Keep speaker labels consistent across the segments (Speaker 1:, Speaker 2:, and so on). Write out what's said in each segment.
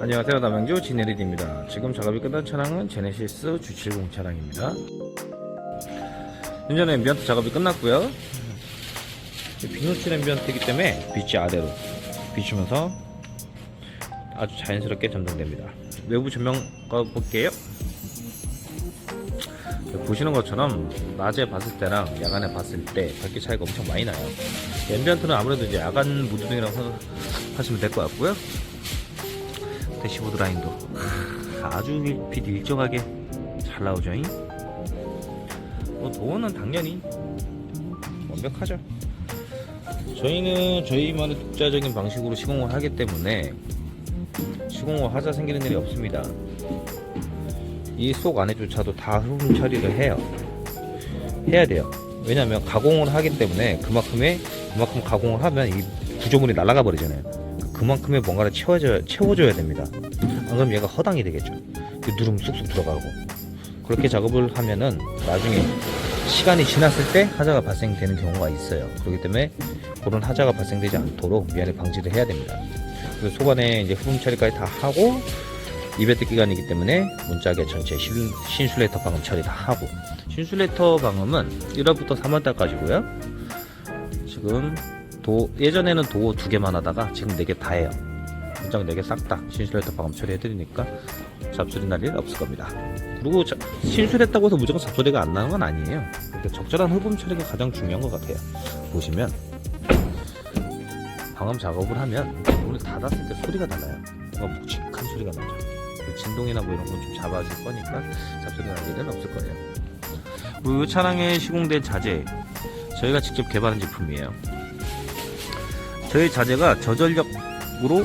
Speaker 1: 안녕하세요. 남양주 진에릿입니다. 지금 작업이 끝난 차량은 제네시스 G70 차량입니다. 현재는 앰비언트 작업이 끝났고요. 비누칠 앰비언트이기 때문에 빛이 아래로 비추면서 아주 자연스럽게 점등됩니다. 외부 조명 꺼볼게요. 보시는 것처럼 낮에 봤을 때랑 야간에 봤을 때 밝기 차이가 엄청 많이 나요. 앰비언트는 아무래도 이제 야간 무드등이라고 생각하시면 될 것 같고요 대시보드 라인도 아주 빛 일정하게 잘 나오죠. 잉? 뭐 도어는 당연히 완벽하죠. 저희는 저희만의 독자적인 방식으로 시공을 하기 때문에 시공 후 하자 생기는 일이 없습니다. 이 속 안에조차도 다 흡음 처리를 해요. 해야 돼요. 왜냐하면 가공을 하기 때문에 그만큼의 그만큼 가공을 하면 이 구조물이 날아가 버리잖아요. 그만큼의 뭔가를 채워줘야, 채워줘야 됩니다. 안 그럼 얘가 허당이 되겠죠. 그 누름 쑥쑥 들어가고. 그렇게 작업을 하면은 나중에 시간이 지났을 때 하자가 발생되는 경우가 있어요. 그렇기 때문에 그런 하자가 발생되지 않도록 미안에 방지를 해야 됩니다. 그리고 소관에 이제 흡음 처리까지 다 하고 이베트 기간이기 때문에 문짝에 전체 신, 신슐레이터 방음 처리 다 하고 신슐레이터 방음은 1월부터 3월달까지고요. 지금 도 예전에는 도어 두 개만 하다가 지금 네 개 다 해요. 문장 네 개 싹 다 신술했다 방음 처리해드리니까 잡소리 날 일 없을 겁니다. 그리고 자- 신술했다고 해서 무조건 잡소리가 안 나는 건 아니에요. 그러니까 적절한 흡음 처리가 가장 중요한 것 같아요. 보시면 방음 작업을 하면 문을 닫았을 때 소리가 나나요? 뭔가 묵직한 소리가 나죠. 그 진동이나 뭐 이런 건 좀 잡아줄 거니까 잡소리 날 일은 없을 거예요. 그리고 이 차량에 시공된 자재 저희가 직접 개발한 제품이에요. 저희 자재가 저전력으로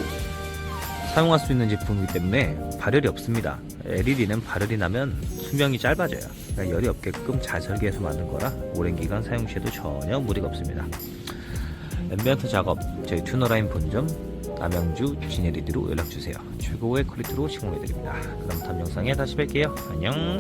Speaker 1: 사용할 수 있는 제품이기 때문에 발열이 없습니다. LED는 발열이 나면 수명이 짧아져요. 그러니까 열이 없게끔 잘 설계해서 만든 거라 오랜 기간 사용 시에도 전혀 무리가 없습니다. 앰비언트 작업 저희 튜너라인 본점 남양주 지네리드로 연락주세요. 최고의 퀄리티로 시공해드립니다. 그럼 다음 영상에 다시 뵐게요. 안녕